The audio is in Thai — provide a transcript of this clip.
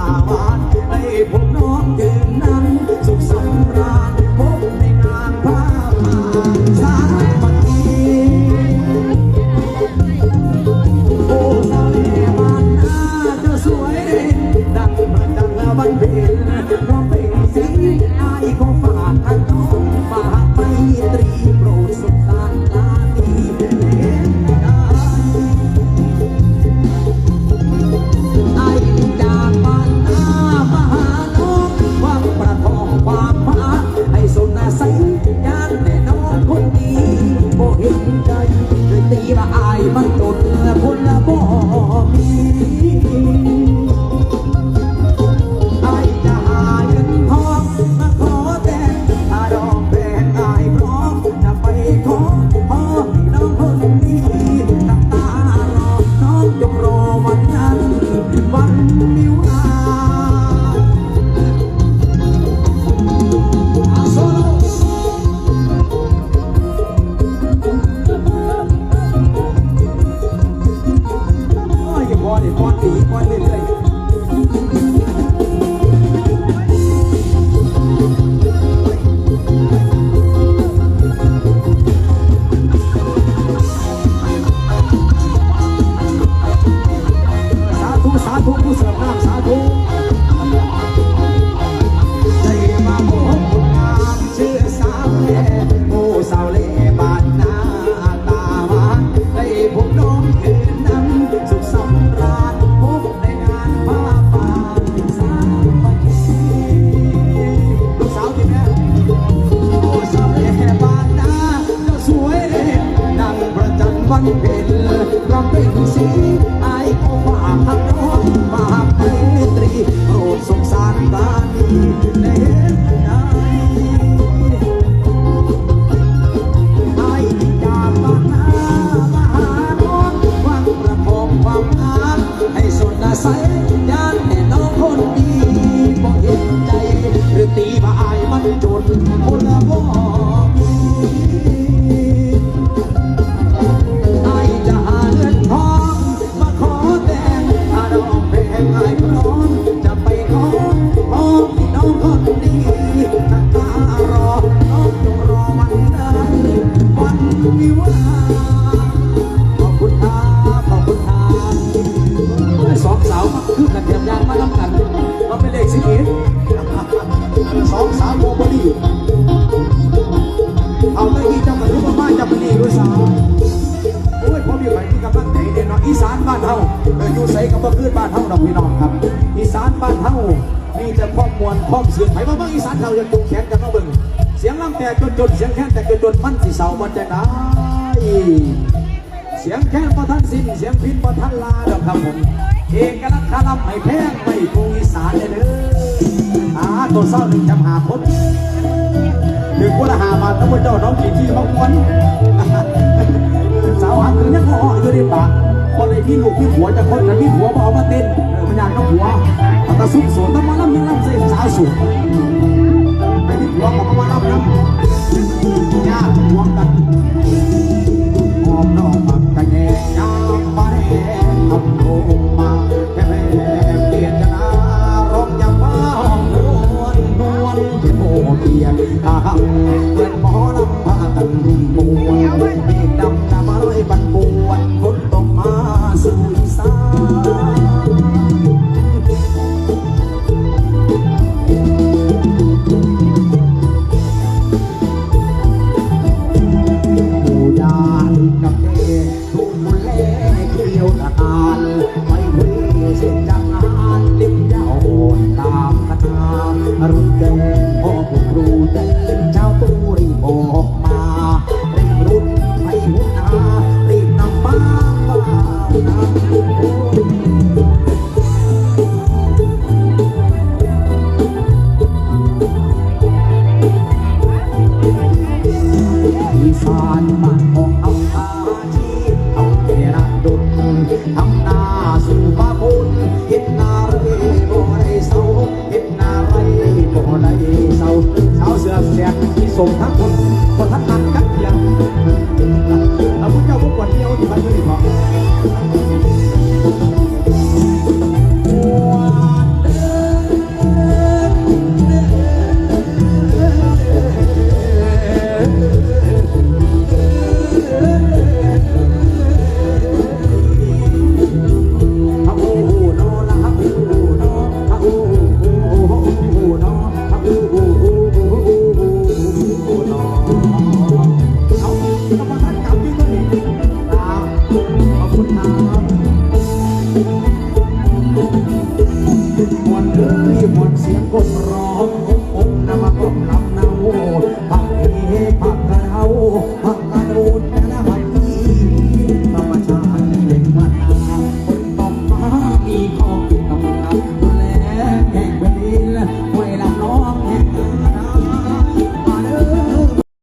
าวานให้พวกน้อง คองความ ธุสาธุผู้เสริมน้ำสาธุได้มาพบคนงามชื่อสาวแก่ผู้สาวเล่บ้านนาตาหวานได้พบน้องคืนนั้นสุขสำราญพบในงานผ้าป่าสามัคคีลูกสาวที่แม่โอ้สาวแห่บานนาเจ้าสวยดังพระจันวันเพ็ญ ใสยานแน่น้องคนดีบ่เห็นใจ หรือตีมาอายมันจนคน มางมาล้ำกันมาเป็นเลขสิบเอ็ดสองสามโมบดีเอาเลยอีจังหวัดทุกบ้านจังหวัดนี้ด้วยซ้ำโอ้ยพอมีใครที่กำลังใจเด่นเนาะอีสานบ้านเฮาเอออยู่ใส่กับบ่คืนบ้านเฮาดอกพี่น้องครับ อีสานบ้านเฮานี่จะครอบมวลครอบเสียงไผมาเบิ่งอีสานเฮาจะจุกแขนกันมาเบิ่งเสียงล่ำแต่จนจนเสียงแค้นแต่จนจนมันสิเศร้ามันจะได้เสียงแค้นประทันสิ้นเสียงพินประทันลาดอกครับผม เอกลักษณ์คาลัมไม่แพงไม่ปูอีสานเลยเด้ออาตัวเศร้าหนึ่งจำหาคนถึงกุละหาบาทต้องมาเจ้าน้องขี่ที่มาควนสาวหาคือยังพออยู่ในปากคนไอ้พี่ลูกพี่ผัวจะคนกันพี่ผัวมาเอามาเต้นเออมันอยากน้องผัวเอาตาซุ่มสวนต้องมาล่ำยังล่ำเส้นสาวสุดไอ้พี่ผัวก็มาล่ำน้ำญาติห่วงกันหอมน้องปักกะแยานบ้านของเอาอาชีพเอาเวลาดุลทำนาสู่ฟ้าบุญเห็นนาไรบ่ได้เศร้าเห็นนาไรบ่ได้เศร้าสาวเสือเสกที่ส่งทั้ง หมดเลยหมดเสียงกบร้อง